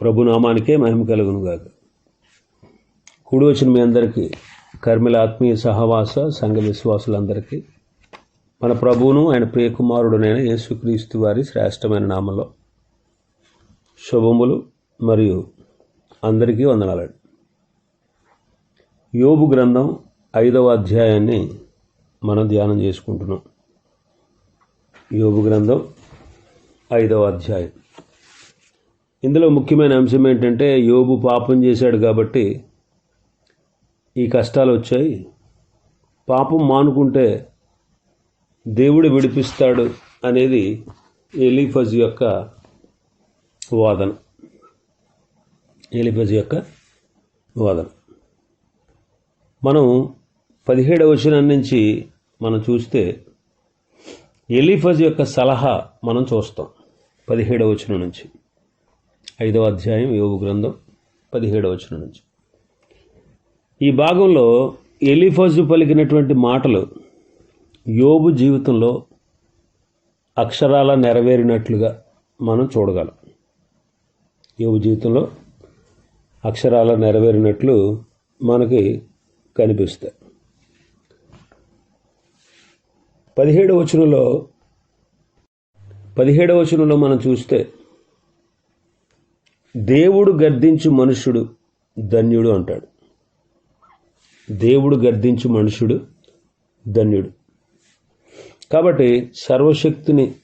ప్రభునామానికే మహిమ కలుగును గాక. కూడి వచ్చిన మీ అందరికీ కర్మిల ఆత్మీయ సహవాస సంఘ విశ్వాసులందరికీ మన ప్రభువును ఆయన ప్రియకుమారుడునైన యేసుక్రీస్తు వారి శ్రేష్టమైన నామంలో శుభములు మరియు అందరికీ వందనాలండి. యోబు గ్రంథం ఐదవ అధ్యాయాన్ని మనం ధ్యానం చేసుకుంటున్నాం. యోబు గ్రంథం ఐదవ అధ్యాయం. ఇందులో ముఖ్యమైన అంశం ఏంటంటే యోబు పాపం చేశాడు కాబట్టి ఈ కష్టాలు వచ్చాయి. పాపం మానుకుంటే దేవుడు విడిపిస్తాడు అనేది ఎలిఫజ్ యొక్క వాదన. ఎలిఫజ్ యొక్క వాదన. మనం పదిహేడవ వచనం నుంచి మనం చూస్తే ఎలిఫజ్ యొక్క సలహా మనం చూస్తాం. పదిహేడవ వచనం నుంచి. ఐదవ అధ్యాయం యోగు గ్రంథం పదిహేడవ వచనం నుంచి. ఈ భాగంలో ఎలిఫజు పలికినటువంటి మాటలు యోబు జీవితంలో అక్షరాల నెరవేరినట్లుగా మనం చూడగలం. యోబు జీవితంలో అక్షరాల నెరవేరినట్లు మనకి కనిపిస్తాయి. పదిహేడవ వచనంలో పదిహేడవ వచనంలో మనం చూస్తే దేవుడు గర్దించు మనుషుడు ధన్యుడు అంటాడు. దేవుడు గర్దించు మనుషుడు ధన్యుడు. కాబట్టి సర్వశక్తిని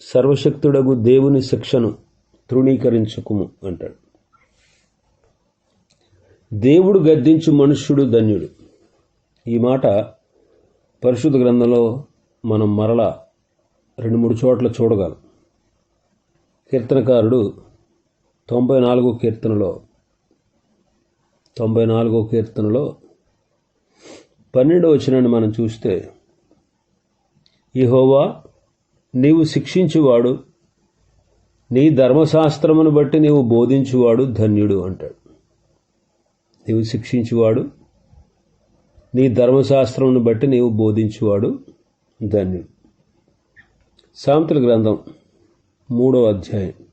సర్వశక్తుడగు దేవుని శిక్షను తృణీకరించుకుము అంటాడు. దేవుడు గద్దించు మనుష్యుడు ధన్యుడు. ఈ మాట పరిశుద్ధ గ్రంథంలో మనం మరలా రెండు మూడు చోట్ల చూడగలం. కీర్తనకారుడు తొంభై నాలుగో కీర్తనలో తొంభై నాలుగో కీర్తనలో పన్నెండు వచనాన్ని మనం చూస్తే ఇహోవా నీవు శిక్షించువాడు నీ ధర్మశాస్త్రమును బట్టి నీవు బోధించువాడు ధన్యుడు అంటాడు. నీవు శిక్షించువాడు నీ ధర్మశాస్త్రమును బట్టి నీవు బోధించువాడు ధన్యుడు. సాంతుల గ్రంథం మూడవ అధ్యాయం.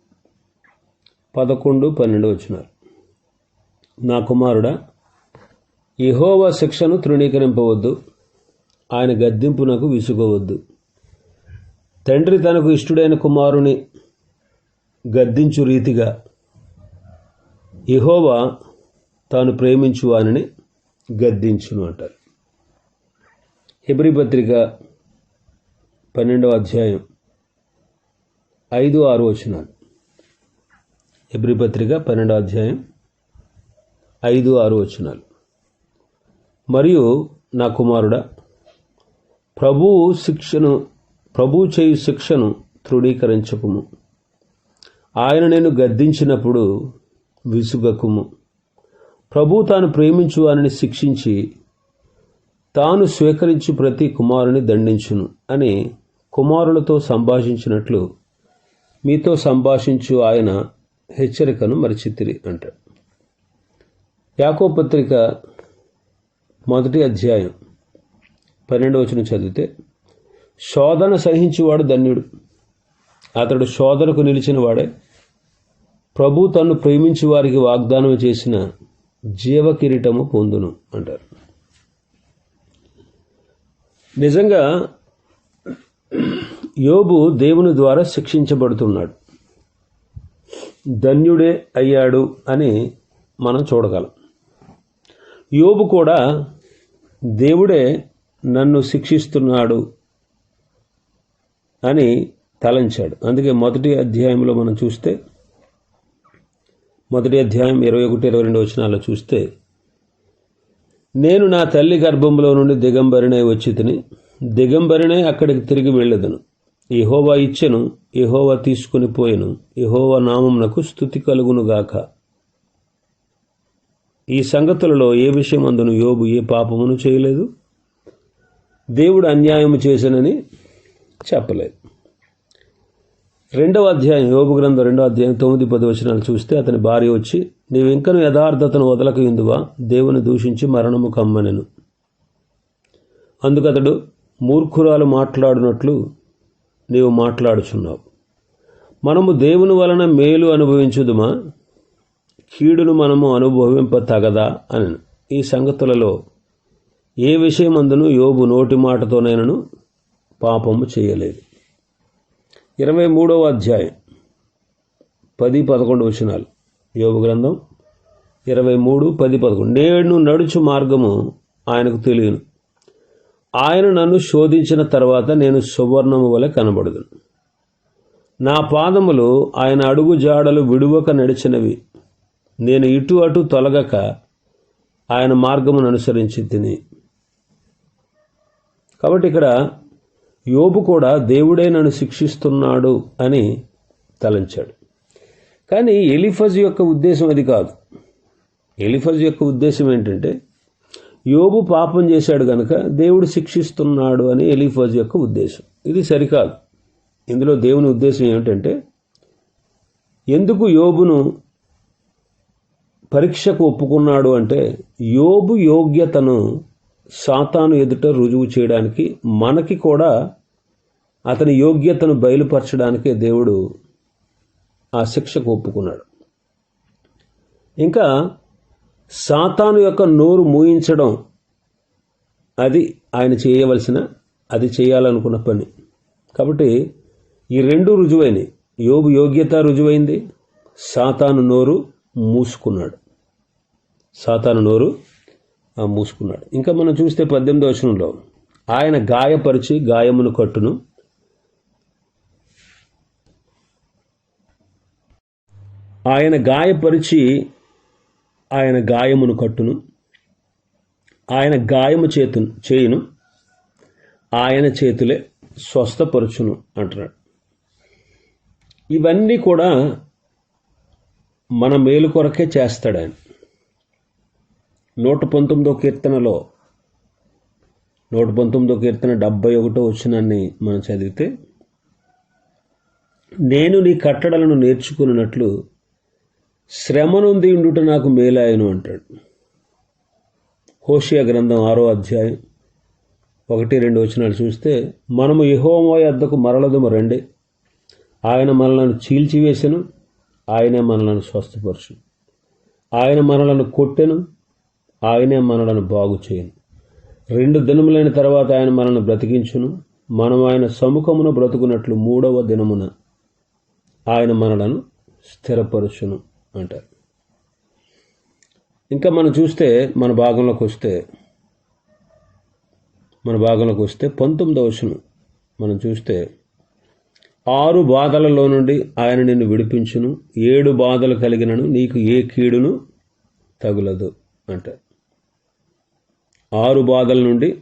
పదకొండు పన్నెండు వచ్చినారు. నా కుమారుడా ఇహోవా శిక్షను తృణీకరింపవద్దు. ఆయన గద్దింపునకు విసుగవద్దు. తండ్రి తనకు ఇష్టుడైన కుమారుని గద్దించు రీతిగా ఇహోవా తాను ప్రేమించు వానిని గద్దించును అంటారు. హిబ్రి పత్రిక పన్నెండవ అధ్యాయం ఐదు ఆరు వచనాలు ఎబ్రిపత్రిక పన్నెండో అధ్యాయం ఐదు ఆరు వచనాలు. మరియు నా కుమారుడా ప్రభువు శిక్షను ప్రభు చేయు శిక్షను తృణీకరించకుము. ఆయన నేను గద్దించినప్పుడు విసుగకుము. ప్రభు తాను ప్రేమించు వారిని శిక్షించి తాను స్వీకరించి ప్రతి కుమారుని దండించును అని కుమారులతో సంభాషించినట్లు మీతో సంభాషించు ఆయన హెచ్చరికను మరిచితిరి అంటాడు యాకో పత్రిక మొదటి అధ్యాయం పన్నెండు వచ్చిన చదివితే శోధన సహించువాడు ధన్యుడు. అతడు శోధనకు నిలిచిన వాడే ప్రభు తన్ను ప్రేమించి వారికి వాగ్దానం చేసిన జీవ కిరీటము పొందును అంటారు. నిజంగా యోబు దేవుని ద్వారా శిక్షించబడుతున్నాడు. ధన్యుడే అయ్యాడు అని మనం చూడగలం. యోబు కూడా దేవుడే నన్ను శిక్షిస్తున్నాడు అని తలంచాడు. అందుకే మొదటి అధ్యాయంలో మనం చూస్తే మొదటి అధ్యాయం ఇరవై ఒకటి ఇరవై రెండు వచనాల్లో చూస్తే నేను నా తల్లి గర్భంలో నుండి దిగంబరినై వచ్చి తిని దిగంబరినై అక్కడికి తిరిగి వెళ్ళదను. యహోవా ఇచ్చెను యహోవా తీసుకుని పోయెను యహోవా నామమునకు స్థుతి కలుగునుగాక. ఈ సంగతులలో ఏ విషయం అందును యోబు ఏ పాపమును చేయలేదు? దేవుడు అన్యాయము చేశానని చెప్పలేదు. రెండవ అధ్యాయం యోగు గ్రంథం రెండవ అధ్యాయం తొమ్మిది పది వచనాలు చూస్తే అతని భార్య వచ్చి నీవు ఇంకను యథార్థతను వదలక ఎందువా? దేవుని దూషించి మరణము కమ్మనెను. అందుకతడు మూర్ఖురాలు మాట్లాడినట్లు నీవు మాట్లాడుచున్నావు. మనము దేవుని వలన మేలు అనుభవించుదుమా? కీడును మనము అనుభవింప తగదా అని. ఈ సంగతులలో ఏ విషయమందును యోబు నోటి మాటతోనైనను పాపము చేయలేదు. ఇరవై మూడవ అధ్యాయం పది పదకొండు వచనాలు. యోగు గ్రంథం ఇరవై మూడు పది పదకొండు. నేను నడుచు మార్గము ఆయనకు తెలియను. ఆయన నన్ను శోధించిన తర్వాత నేను సువర్ణము వలె కనబడదును. నా పాదములు ఆయన అడుగు జాడలు విడువక నడిచినవి. నేను ఇటు అటు తొలగక ఆయన మార్గమును అనుసరించి తిని. కాబట్టి ఇక్కడ యోబు కూడా దేవుడే నన్ను శిక్షిస్తున్నాడు అని తలంచాడు. కానీ ఎలిఫజ్ యొక్క ఉద్దేశం అది కాదు. ఎలిఫజ్ యొక్క ఉద్దేశం ఏంటంటే యోబు పాపం చేశాడు కనుక దేవుడు శిక్షిస్తున్నాడు అని ఎలిఫాజ్ యొక్క ఉద్దేశం. ఇది సరికాదు. ఇందులో దేవుని ఉద్దేశం ఏమిటంటే ఎందుకు యోబును పరీక్షకు ఒప్పుకున్నాడు అంటే యోబు యోగ్యతను సాతాను ఎదుట రుజువు చేయడానికి మనకి కూడా అతని యోగ్యతను బయలుపరచడానికే దేవుడు ఆ శిక్షకు ఒప్పుకున్నాడు. ఇంకా సాతాను యొక్క నోరు మూయించడం అది ఆయన చేయవలసిన అది చేయాలనుకున్న పని. కాబట్టి ఈ రెండు రుజువైనవి యోగు యోగ్యత రుజువైంది సాతాను నోరు మూసుకున్నాడు. సాతాను నోరు మూసుకున్నాడు. ఇంకా మనం చూస్తే పద్దెనిమిది వచనంలో ఆయన గాయపరిచి గాయమును కట్టును. ఆయన గాయపరిచి ఆయన గాయమును కట్టును. ఆయన గాయము చేతు చేయును. ఆయన చేతులే స్వస్థపరచును అంటున్నాడు. ఇవన్నీ కూడా మన మేలు కొరకే చేస్తాడు ఆయన. నూట పంతొమ్మిదో కీర్తనలో నూట పంతొమ్మిదో కీర్తన డెబ్బై ఒకటో వచ్చినాన్ని మనం చదివితే నేను నీ కట్టడలను నేర్చుకున్నట్లు శ్రమనుంది ఉండుట నాకు మేలాయను అంటాడు. హోషియా గ్రంథం ఆరో అధ్యాయం ఒకటి రెండు వచనాలు చూస్తే మనము యహోమో అద్దకు మరలదుము రండి. ఆయన మనలను చీల్చివేసెను ఆయనే మనలను స్వస్థపరచు ఆయన మనలను కొట్టెను ఆయనే మనలను బాగు చేయను రెండు దినములైన తర్వాత ఆయన మనల్ని బ్రతికించును. మనం ఆయన సముఖమును బ్రతుకున్నట్లు మూడవ దినమున ఆయన మనలను స్థిరపరచును. అంటారు. ఇంకా మనం చూస్తే మన భాగంలోకి వస్తే మన భాగంలోకి వస్తే పంతొమ్మిదవ వచనం. మనం చూస్తే ఆరు బాధలలో నుండి ఆయన నిన్ను విడిపించును ఏడు బాధలు కలిగినను నీకు ఏ కీడును తగులదు అంట ఆరు బాధల నుండి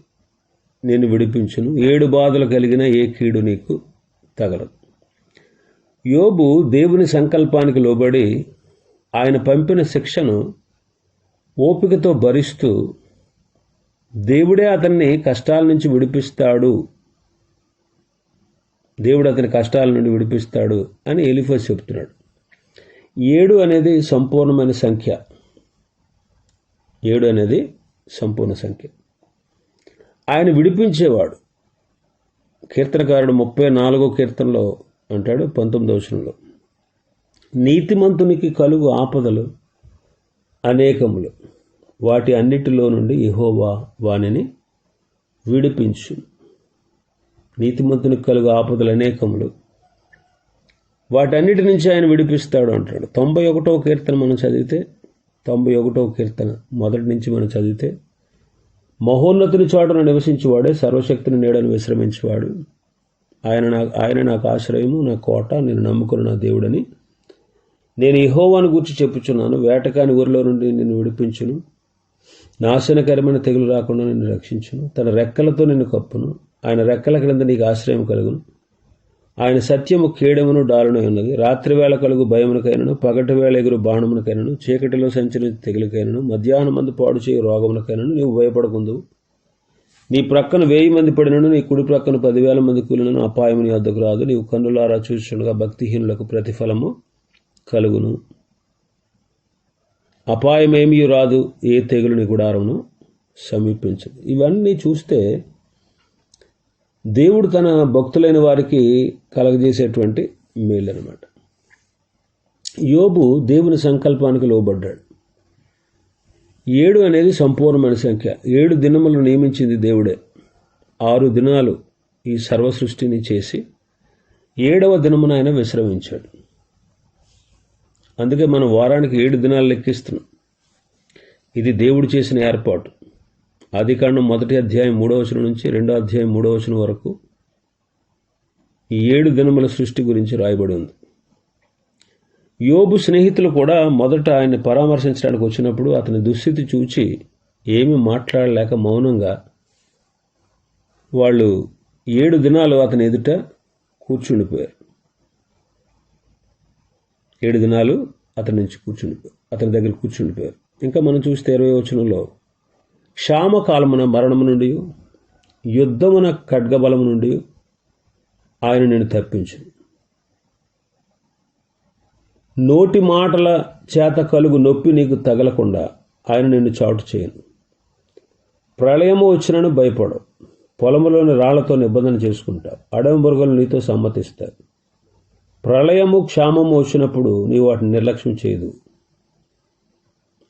నేను విడిపించును ఏడు బాధలు కలిగిన ఏ కీడు నీకు తగలదు. యోబు దేవుని సంకల్పానికి లోబడి ఆయన పంపిన శిక్షను ఓపికతో భరిస్తూ దేవుడే అతన్ని కష్టాల నుంచి విడిపిస్తాడు. దేవుడు అతని కష్టాల నుండి విడిపిస్తాడు అని ఎలిఫస్ చెప్తున్నాడు. ఏడు అనేది సంపూర్ణమైన సంఖ్య. ఏడు అనేది సంపూర్ణ సంఖ్య. ఆయన విడిపించేవాడు. కీర్తనకారుడు ముప్పై నాలుగో కీర్తనలో అంటాడు పంతొమ్మిదవ వచనంలో. నీతిమంతునికి కలుగు ఆపదలు అనేకములు. వాటి అన్నిటిలో నుండి ఇహోవా వానిని విడిపించు. నీతిమంతునికి కలుగు ఆపదలు అనేకములు. వాటన్నిటి నుంచి ఆయన విడిపిస్తాడు అంటాడు. తొంభై ఒకటో కీర్తన మనం చదివితే తొంభై ఒకటో కీర్తన మొదటి నుంచి మనం చదివితే మహోన్నతుని చోటను నివసించేవాడే సర్వశక్తిని నీడను విశ్రమించేవాడు. ఆయన నాకు ఆయన నాకు ఆశ్రయము నా కోట నేను నమ్ముకున్న నా దేవుడని నేను ఇహోవాను గురించి చెప్పుచున్నాను వేటకాని ఊరిలో నుండి నిన్ను విడిపించును. నాశనకరమైన తెగులు రాకుండా నిన్ను రక్షించును. తన రెక్కలతో నిన్ను కప్పును. ఆయన రెక్కల క్రింద నీకు ఆశ్రయం కలుగును. ఆయన సత్యము కీడమును డాలును ఉన్నది. రాత్రి వేళ కలుగు భయమునకైనను పగటి వేళ ఎగురు బాణమునకైనను చీకటిలో సంచరించి తెగులకైనను మధ్యాహ్నం మందు పాడు చేయు రోగమునకైనను నీవు భయపడకుందువు. నీ ప్రక్కన వెయ్యి మంది పడినను నీ కుడి ప్రక్కన పదివేల మంది కూలినను అపాయము నీ వద్దకు రాదు. నీవు కన్నులారా చూస్తుండగా భక్తిహీనులకు ప్రతిఫలము. కలుగును. అపాయమేమీ రాదు ఏ తెగులు నీ గుడారమును సమీపించదు. ఇవన్నీ చూస్తే దేవుడు తన భక్తులైన వారికి కలగజేసేటువంటి మేలు అనమాట యోబు దేవుని సంకల్పానికి లోబడ్డాడు. ఏడు అనేది సంపూర్ణమైన సంఖ్య. ఏడు దినములు నియమించింది దేవుడే. ఆరు దినాలు ఈ సర్వ సృష్టిని చేసి ఏడవ దినమున ఆయన విశ్రమించాడు. అందుకే మనం వారానికి ఏడు దినాలు లెక్కిస్తున్నాం. ఇది దేవుడు చేసిన ఏర్పాటు. ఆదికాండం మొదటి అధ్యాయం మూడవ వచనం నుంచి రెండో అధ్యాయం మూడవ వచనం వరకు ఈ ఏడు దినముల సృష్టి గురించి రాయబడి ఉంది. యోబు స్నేహితులు కూడా మొదట ఆయన్ని పరామర్శించడానికి వచ్చినప్పుడు అతని దుస్థితి చూచి ఏమి మాట్లాడలేక మౌనంగా వాళ్ళు ఏడు దినాలు అతని ఎదుట కూర్చుండిపోయారు. ఏడు దినాలు అతని నుంచి కూర్చుండిపోయారు అతని దగ్గర కూర్చుండిపోయారు. ఇంకా మనం చూస్తే ఇరవై వచనంలో క్షామకాలమున మరణము నుండి యుద్ధమున ఖడ్గబలము నుండి ఆయన నేను తప్పించు నోటి మాటల చేత కలుగు నొప్పి నీకు తగలకుండా ఆయన నిన్ను చాటు చేయను. ప్రళయము వచ్చినను భయపడవు. పొలములోని రాళ్ళతో నిబంధన చేసుకుంటావు. అడవి మృగాలు నీతో సమ్మతిస్తారు. ప్రళయము క్షామము వచ్చినప్పుడు నీవు వాటిని నిర్లక్ష్యం చేయదు.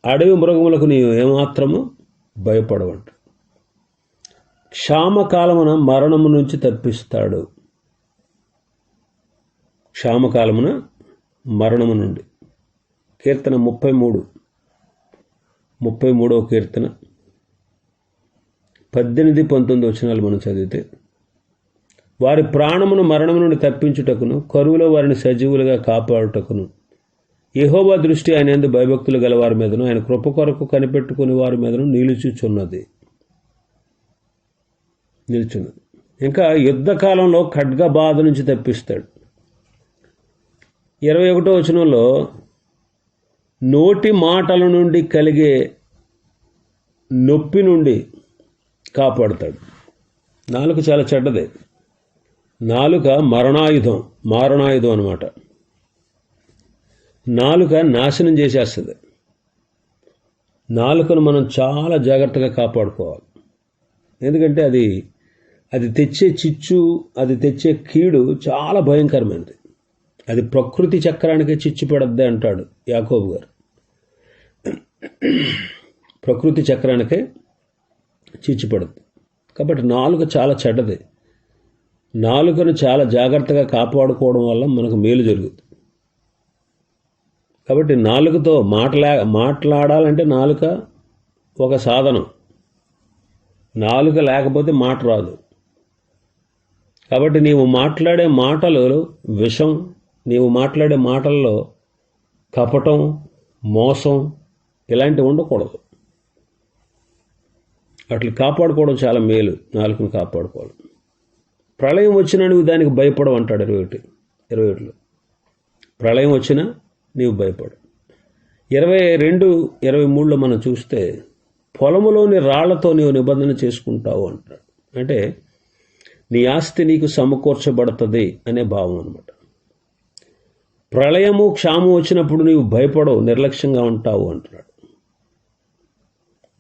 అడవి మృగములకు నీవు ఏమాత్రము భయపడవంట. క్షామకాలమున మరణము నుంచి తప్పిస్తాడు. క్షామకాలమున మరణము నుండి. కీర్తన ముప్పై మూడు. ముప్పై మూడవ కీర్తన. పద్దెనిమిది పంతొమ్మిది వచనాలు మనం చదివితే వారి ప్రాణమును మరణము నుండి తప్పించుటకును కరువులో వారిని సజీవులుగా కాపాడుటకును. యహోబా దృష్టి ఆయన ఎందు భయభక్తులు గల వారి మీదను ఆయన కృప కొరకు కనిపెట్టుకుని వారి మీదను నిలుచుచున్నది. నిలుచున్నది. ఇంకా యుద్ధకాలంలో ఖడ్గ బాధ నుంచి తప్పిస్తాడు. ఇరవై ఒకటో వచనంలో నోటి మాటల నుండి కలిగే నొప్పి నుండి కాపాడుతాడు. నాలుగు చాలా చెడ్డదే. నాలుక మరణాయుధం మారణాయుధం అనమాట నాలుక నాశనం చేసేస్తుంది. నాలుకను మనం చాలా జాగ్రత్తగా కాపాడుకోవాలి. ఎందుకంటే అది అది తెచ్చే చిచ్చు అది తెచ్చే కీడు చాలా భయంకరమైనది. అది ప్రకృతి చక్రానికి చిచ్చు పెడద్ది అంటాడు యాకోబు గారు. ప్రకృతి చక్రానికే చిచ్చు పడద్దు. కాబట్టి నాలుక చాలా చెడ్డది. నాలుకను చాలా జాగ్రత్తగా కాపాడుకోవడం వల్ల మనకు మేలు జరుగుతుంది. కాబట్టి నాలుకతో మాటలా మాట్లాడాలంటే నాలుక ఒక సాధనం. నాలుక లేకపోతే మాట రాదు. కాబట్టి నీవు మాట్లాడే మాటలు విషం నీవు మాట్లాడే మాటల్లో కపటం మోసం ఇలాంటివి ఉండకూడదు. అట్లా కాపాడుకోవడం చాలా మేలు నాలుగును కాపాడుకోవడం. ప్రళయం వచ్చినా నువ్వు దానికి భయపడవు అంటాడు ఇరవై ఒకటి. ఇరవై ఒకటిలో. ప్రళయం వచ్చినా నీవు భయపడు ఇరవై రెండు ఇరవై మూడులో మనం చూస్తే పొలములోని రాళ్ళతో నీవు నిబంధన చేసుకుంటావు అంటాడు. అంటే నీ ఆస్తి నీకు సమకూర్చబడుతుంది అనే భావం అనమాట ప్రళయము క్షాము వచ్చినప్పుడు నీవు భయపడవు నిర్లక్ష్యంగా ఉంటావు అంటున్నాడు.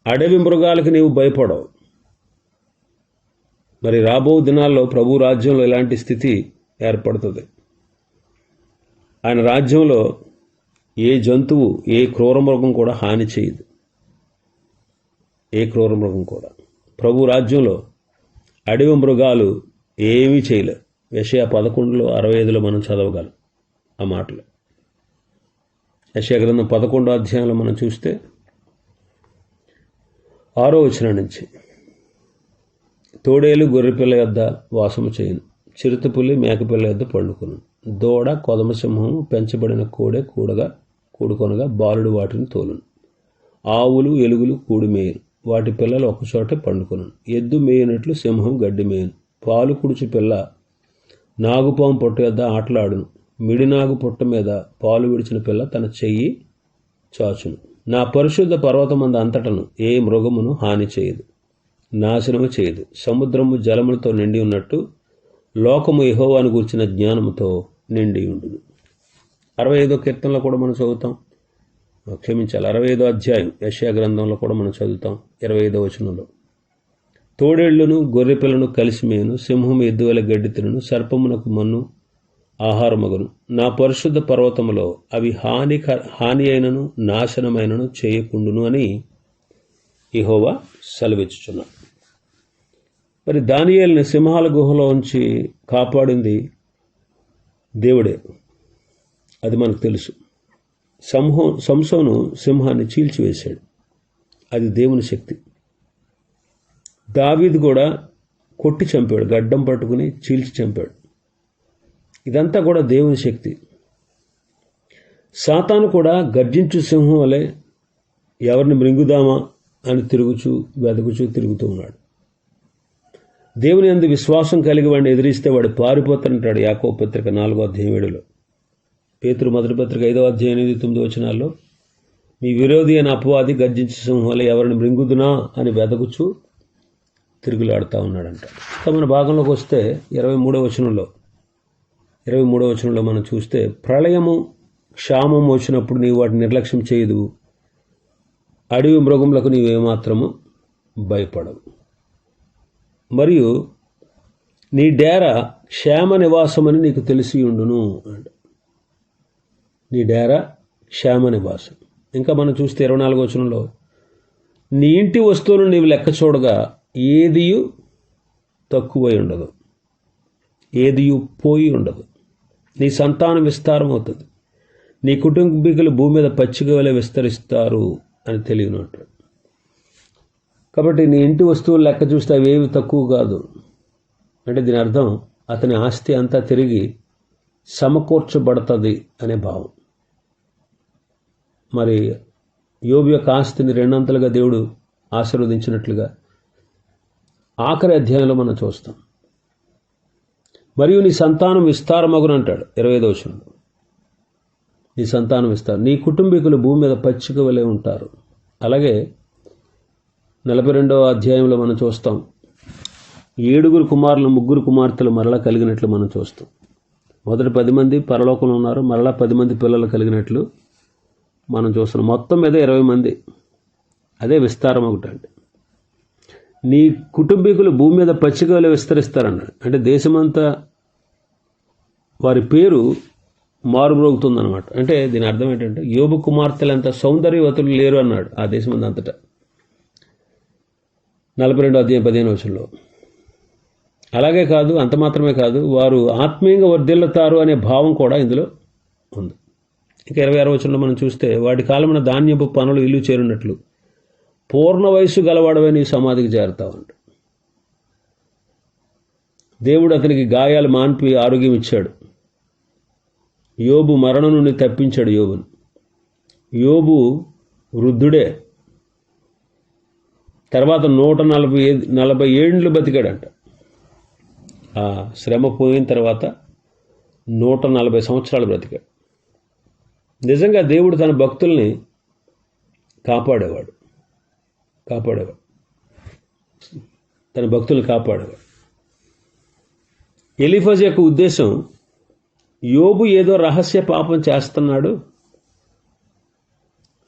అడవి మృగాలకు నీవు భయపడవు. మరి రాబో దినాల్లో ప్రభు రాజ్యంలో ఇలాంటి స్థితి ఏర్పడుతుంది. ఆయన రాజ్యంలో ఏ జంతువు ఏ క్రూరమృగం కూడా హాని చేయదు. ఏ క్రూరమృగం కూడా. ప్రభు రాజ్యంలో అడవి మృగాలు ఏమీ చేయలేవు. విషయ పదకొండులో అరవై ఐదులో మనం చదవగలం ఆ మాటలు. యశయ గ్రంథం పదకొండో అధ్యాయంలో మనం చూస్తే ఆరో వచనం నుంచి తోడేలు గొర్రెపిల్ల యొద్ద వాసము చేయను. చిరుతపులి మేకపిల్ల యొద్ద పండుకును. దూడ కొదమసింహము పెంచబడిన కోడె కూడగా కూడుకొనగా బాలుడు వాటిని తోలును. ఆవులు ఎలుగులు కూడి మేయను వాటి పిల్లలు ఒకచోట పండుకొను. ఎద్దు మేయనట్లు సింహం గడ్డి మేయను. పాలు కుడిచి పిల్ల నాగుపాము పొట్ట యొద్ద ఆటలాడును. మిడినాగు పుట్ట మీద పాలు విడిచిన పిల్ల తన చెయ్యి చాచును. నా పరిశుద్ధ పర్వతమంద అంతటను ఏ మృగమును హాని చేయదు. నాశనము చేయదు. సముద్రము జలములతో నిండి ఉన్నట్టు లోకము యహోవాను గూర్చిన జ్ఞానముతో నిండి ఉండును. అరవై ఐదో కీర్తనలో కూడా మనం చదువుతాం. క్షమించాలి. అరవై ఐదో అధ్యాయం యశయా గ్రంథంలో కూడా మనం చదువుతాం. ఇరవై ఐదో వచనంలో. తోడేళ్ళను గొర్రెపిల్లను కలిసి మేను సింహం ఎద్దువల గడ్డి తినను సర్పమునకు మన్ను ఆహారమగును. నా పరిశుద్ధ పర్వతములో అవి హాని హాని అయినను నాశనమైనను చేయకుండును అని ఇహోవా సెలవిచ్చుచున్నాను మరి దానియేల్ని సింహాల గుహలో ఉంచి కాపాడింది దేవుడే. అది మనకు తెలుసు. సంహో సంసోను సింహాన్ని చీల్చివేశాడు. అది దేవుని శక్తి. దావీది కూడా కొట్టి చంపాడు గడ్డం పట్టుకుని చీల్చి చంపాడు. ఇదంతా కూడా దేవుని శక్తి. సాతాను కూడా గర్జించు సింహం వలె ఎవరిని మృంగుదామా అని తిరుగుచూ వెతుకుచూ తిరుగుతూ ఉన్నాడు. దేవుని అందు విశ్వాసం కలిగి వాడిని ఎదిరిస్తే వాడు పారిపోతానంటాడు యాకో పత్రిక నాలుగో అధ్యాయం ఏడులో. పేతురు మొదటి పత్రిక ఐదో అధ్యాయం ఎనిమిది తొమ్మిది వచనాల్లో మీ విరోధి అని అపవాది గర్జించే సింహంలో ఎవరిని మృంగుదునా? అని వెదకుచు తిరుగులాడుతూ ఉన్నాడంట. మన భాగంలోకి వస్తే ఇరవై మూడో వచనంలో ఇరవై మూడో వచనంలో మనం చూస్తే ప్రళయము క్షామం వచ్చినప్పుడు నీవు వాటిని నిర్లక్ష్యం చేయదు. అడవి మృగములకు నీవేమాత్రము భయపడవు. మరియు నీ డేరా క్షేమ నివాసమని నీకు తెలిసి ఉండును అంట. నీ డేరా క్షేమ నివాసం. ఇంకా మనం చూస్తే ఇరవై నాలుగు వచనంలో నీ ఇంటి వస్తువులు నీవు లెక్క చూడగా ఏదియు తక్కువై ఉండదు. ఏదియు పోయి ఉండదు. నీ సంతానం విస్తారం అవుతుంది. నీ కుటుంబీకులు భూమి మీద పచ్చిక వలె విస్తరిస్తారు అని తెలియనట్టు కాబట్టి నీ ఇంటి వస్తువులు లెక్క చూస్తే అవేవి తక్కువ కాదు. అంటే దీని అర్థం అతని ఆస్తి అంతా తిరిగి సమకూర్చబడుతుంది అనే భావం. మరి యోబు యొక్క ఆస్తిని రెండంతలుగా దేవుడు ఆశీర్వదించినట్లుగా ఆఖరి అధ్యాయంలో మనం చూస్తాం. మరియు నీ సంతానం విస్తారమగును అంటాడు ఇరవై దోషంలో నీ సంతానం విస్తారం. నీ కుటుంబీకులు భూమి మీద పచ్చిక వలె ఉంటారు. అలాగే నలభై రెండవ అధ్యాయంలో మనం చూస్తాం. ఏడుగురు కుమారులు ముగ్గురు కుమార్తెలు మరలా కలిగినట్లు మనం చూస్తాం. మొదటి పది మంది పరలోకంలో ఉన్నారు మరలా పది మంది పిల్లలు కలిగినట్లు మనం చూస్తున్నాం. మొత్తం మీద ఇరవై మంది. అదే విస్తారం ఒకటి అండి నీ కుటుంబీకులు భూమి మీద పచ్చికలు విస్తరిస్తారన్నాడు అంటే దేశమంతా వారి పేరు మారుమ్రోగుతుందన్నమాట. అంటే దీని అర్థం ఏంటంటే యోగ కుమార్తెలంత సౌందర్యవతులు లేరు అన్నాడు ఆ దేశం అంతటా నలభై రెండు అధ్యాయం పదిహేను వచ్చంలో అలాగే కాదు అంత మాత్రమే కాదు వారు ఆత్మీయంగా వర్ధిల్లుతారు అనే భావం కూడా ఇందులో ఉంది. ఇక ఇరవై ఆరు వచనంలో మనం చూస్తే వాటి కాలమైన ధాన్యపు పనులు ఇల్లు చేరినట్లు పూర్ణ వయస్సు గలవాడవే నీ సమాధికి చేరుతావంట దేవుడు అతనికి గాయాలు మాన్పి ఆరోగ్యం ఇచ్చాడు. యోబు మరణం నుండి తప్పించాడు యోబును. యోబు వృద్ధుడే. తర్వాత నూట నలభై నలభై ఏళ్ళు బతికాడంట. ఆ శ్రమ పోయిన తర్వాత నూట నలభై సంవత్సరాలు బ్రతికాడు. నిజంగా దేవుడు తన భక్తుల్ని కాపాడేవాడు. కాపాడేవాడు. తన భక్తుల్ని కాపాడేవాడు. ఎలిఫజ్ యొక్క ఉద్దేశం యోబు ఏదో రహస్య పాపం చేస్తున్నాడు.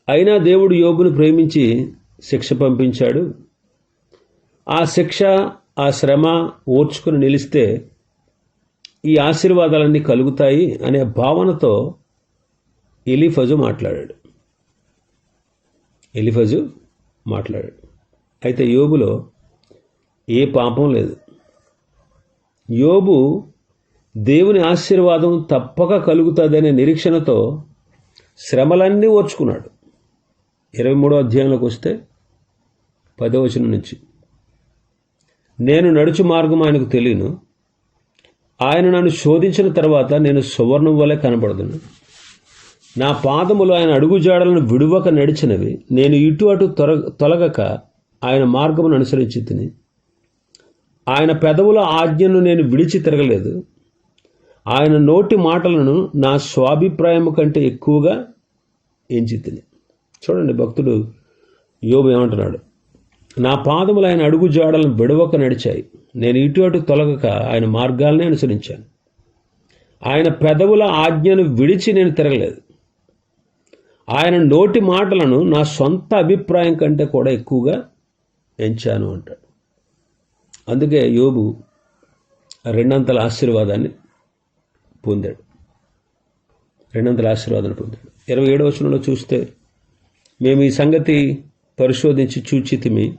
అయినా దేవుడు యోబును ప్రేమించి శిక్ష పంపించాడు. ఆ శిక్ష ఆ శ్రమ ఓర్చుకుని నిలిస్తే ఈ ఆశీర్వాదాలన్నీ కలుగుతాయి అనే భావనతో ఎలిఫజు మాట్లాడాడు. ఎలిఫజు మాట్లాడాడు. అయితే యోగులో ఏ పాపం లేదు. యోబు దేవుని ఆశీర్వాదం తప్పక కలుగుతుందనే నిరీక్షణతో శ్రమలన్నీ ఓర్చుకున్నాడు. ఇరవై మూడో అధ్యాయంలోకి వస్తే పదవచనం నుంచి. నేను నడుచు మార్గం ఆయనకు తెలియను. ఆయన నన్ను శోధించిన తర్వాత నేను సువర్ణం వలె కనబడదును. నా పాదములు ఆయన అడుగుజాడలను విడువక నడిచినవి. నేను ఇటు అటు తొర తొలగక ఆయన మార్గమును అనుసరించి తిని. ఆయన పెదవుల ఆజ్ఞను నేను విడిచి తిరగలేదు. ఆయన నోటి మాటలను నా స్వాభిప్రాయం కంటే ఎక్కువగా ఎంచి తిని. చూడండి భక్తుడు యోబు ఏమంటున్నాడు? నా పాదములు ఆయన అడుగు జాడలను విడవక నడిచాయి. నేను ఇటు అటు తొలగక ఆయన మార్గాలనే అనుసరించాను. ఆయన పెదవుల ఆజ్ఞను విడిచి నేను తిరగలేదు. ఆయన నోటి మాటలను నా సొంత అభిప్రాయం కంటే కూడా ఎక్కువగా ఎంచాను అంటాడు. అందుకే యోబు రెండంతల ఆశీర్వాదాన్ని పొందాడు. రెండంతల ఆశీర్వాదాన్ని పొందాడు. ఇరవై ఏడవ వచనంలో చూస్తే మేము ఈ సంగతి పరిశోధించి చూచితిమి.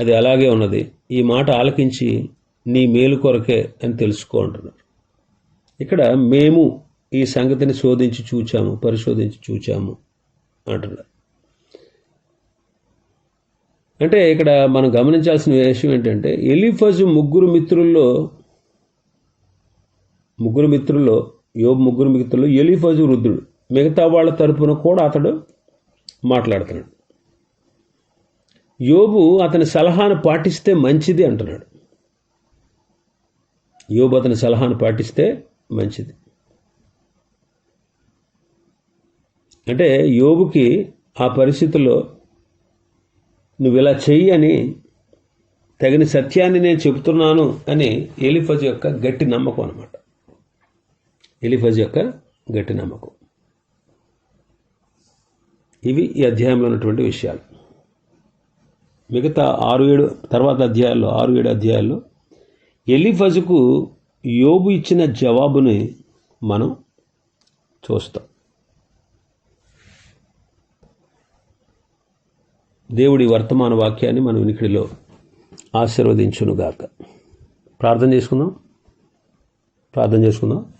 అది అలాగే ఉన్నది. ఈ మాట ఆలకించి నీ మేలు కొరకే అని తెలుసుకో అంటున్నారు. ఇక్కడ మేము ఈ సంగతిని శోధించి చూచాము పరిశోధించి చూచాము అంటున్నారు. అంటే ఇక్కడ మనం గమనించాల్సిన విషయం ఏంటంటే ఎలిఫజు ముగ్గురు మిత్రుల్లో ముగ్గురు మిత్రుల్లో యోబు ముగ్గురు మిత్రుల్లో ఎలిఫజు వృద్ధుడు. మిగతా వాళ్ళ తరపున కూడా అతడు మాట్లాడుతున్నాడు. యోబు అతని సలహాను పాటిస్తే మంచిది అంటున్నాడు. యోబు అతని సలహాను పాటిస్తే మంచిది. అంటే యోబుకి ఆ పరిస్థితుల్లో నువ్వు ఇలా చెయ్యి అని తగిన సత్యాన్ని నేను చెబుతున్నాను అని ఎలిఫజ్ యొక్క గట్టి నమ్మకం అనమాట ఎలిఫజ్ యొక్క గట్టి నమ్మకం. ఇవి ఈ అధ్యాయంలో ఉన్నటువంటి విషయాలు. మిగతా ఆరు ఏడు తర్వాత అధ్యాయాల్లో ఆరు ఏడు అధ్యాయాల్లో ఎలిఫజుకు యోబు ఇచ్చిన జవాబుని మనం చూస్తాం. దేవుడి వర్తమాన వాక్యాన్ని మనం వినికిడిలో ఆశీర్వదించునుగాక. ప్రార్థన చేసుకుందాం. ప్రార్థన చేసుకుందాం.